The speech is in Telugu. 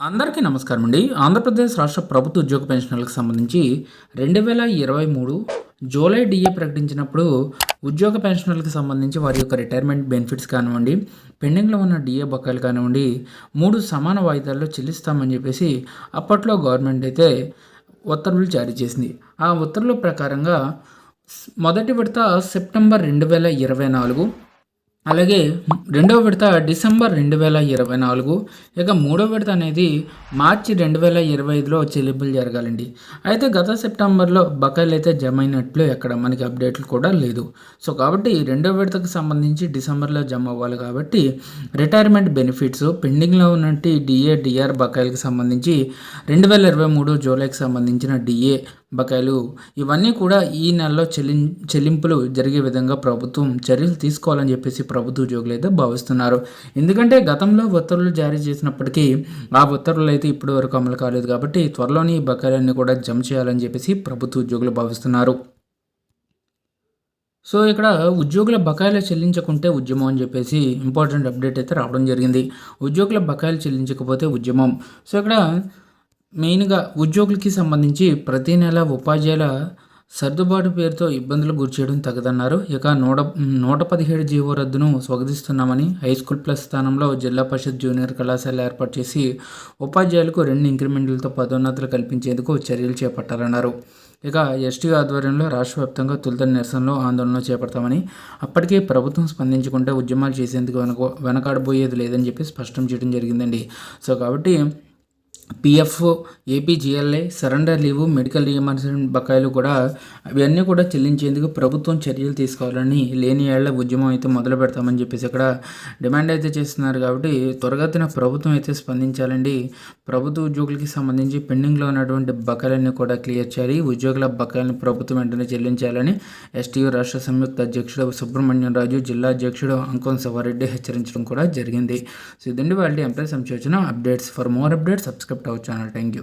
అందరికీ నమస్కారం అండి. ఆంధ్రప్రదేశ్ రాష్ట్ర ప్రభుత్వ ఉద్యోగ పెన్షన్లకు సంబంధించి రెండు వేల ఇరవై మూడు జూలై డిఏ ప్రకటించినప్పుడు ఉద్యోగ పెన్షనర్లకు సంబంధించి వారి యొక్క రిటైర్మెంట్ బెనిఫిట్స్ కానివ్వండి పెండింగ్లో ఉన్న డిఏ బకాయిలు కానివ్వండి మూడు సమాన వాయిదాల్లో చెల్లిస్తామని చెప్పేసి అప్పట్లో గవర్నమెంట్ అయితే ఉత్తర్వులు జారీ చేసింది. ఆ ఉత్తర్వుల ప్రకారంగా మొదటి విడత సెప్టెంబర్ రెండు వేల ఇరవై నాలుగు అలాగే రెండవ విడత డిసెంబర్ రెండు వేల ఇరవై నాలుగు ఇక మూడవ విడత అనేది మార్చి రెండు వేల ఇరవై ఐదులో చెల్లింపులు జరగాలండి. అయితే గత సెప్టెంబర్లో బకాయిలు అయితే జమ అయినట్లు ఎక్కడ మనకి అప్డేట్లు కూడా లేదు. సో కాబట్టి రెండవ విడతకు సంబంధించి డిసెంబర్లో జమ అవ్వాలి కాబట్టి రిటైర్మెంట్ బెనిఫిట్స్ పెండింగ్లో ఉన్నట్టు డిఏ డిఆర్ బకాయిలకు సంబంధించి రెండు వేల ఇరవై మూడు జూలైకి సంబంధించిన డిఏ బకాయిలు. ఇవన్నీ కూడా ఈ నెలలో చెల్లిం చెల్లింపులు జరిగే విధంగా ప్రభుత్వం చర్యలు తీసుకోవాలని చెప్పేసి ప్రభుత్వ ఉద్యోగులు అయితే భావిస్తున్నారు. ఎందుకంటే గతంలో ఉత్తర్వులు జారీ చేసినప్పటికీ ఆ ఉత్తర్వులు అయితే ఇప్పటి వరకు అమలు కాలేదు కాబట్టి త్వరలోనే ఈ బకాయిలన్నీ కూడా జమ చేయాలని చెప్పేసి ప్రభుత్వ ఉద్యోగులు భావిస్తున్నారు. సో ఇక్కడ ఉద్యోగుల బకాయిలు చెల్లించకుంటే ఉద్యమం అని చెప్పేసి ఇంపార్టెంట్ అప్డేట్ అయితే రావడం జరిగింది. ఉద్యోగుల బకాయిలు చెల్లించకపోతే ఉద్యమం. సో ఇక్కడ మెయిన్గా ఉద్యోగులకి సంబంధించి ప్రతి నెల ఉపాధ్యాయుల సర్దుబాటు పేరుతో ఇబ్బందులు గురిచేయడం తగదన్నారు. ఇక నూట నూట పదిహేడు జీవో రద్దును స్వాగతిస్తున్నామని హై స్కూల్ ప్లస్ స్థానంలో జిల్లా పరిషత్ జూనియర్ కళాశాల ఏర్పాటు చేసి ఉపాధ్యాయులకు రెండు ఇంక్రిమెంట్లతో పదోన్నతులు కల్పించేందుకు చర్యలు చేపట్టాలన్నారు. ఇక ఎస్టీ ఆధ్వర్యంలో రాష్ట్ర వ్యాప్తంగా తొలుత నిరసనలో ఆందోళనలు చేపడతామని అప్పటికే ప్రభుత్వం స్పందించుకుంటే ఉద్యమాలు చేసేందుకు వెనక వెనకాడబోయేది లేదని చెప్పి స్పష్టం చేయడం జరిగిందండి. సో కాబట్టి PF APGLI surrender leave medical reimbursement బకాయిలు కూడా అవన్నీ కూడా చెల్లించేందుకు ప్రభుత్వం చర్యలు తీసుకోవాలని లేని ఏళ్ళ ఉద్యమం అయితే మొదలు పెడతామని చెప్పేసి ఇక్కడ డిమాండ్ అయితే చేస్తున్నారు కాబట్టి త్వరగతిన ప్రభుత్వం అయితే స్పందించాలండి. ప్రభుత్వ ఉద్యోగులకి సంబంధించి పెండింగ్లో ఉన్నటువంటి బకాయిలన్నీ కూడా క్లియర్ చేయాలి. ఉద్యోగుల బకాయిలను ప్రభుత్వం వెంటనే చెల్లించాలని ఎస్టీయూ రాష్ట్ర సంయుక్త అధ్యక్షుడు సుబ్రహ్మణ్యం రాజు జిల్లా అధ్యక్షుడు అంకం సవారెడ్డి హెచ్చరించడం కూడా జరిగింది. సో ఇదండి వాళ్ళ employee సంచోచన updates. For more updates subscribe subscribe to our channel thank you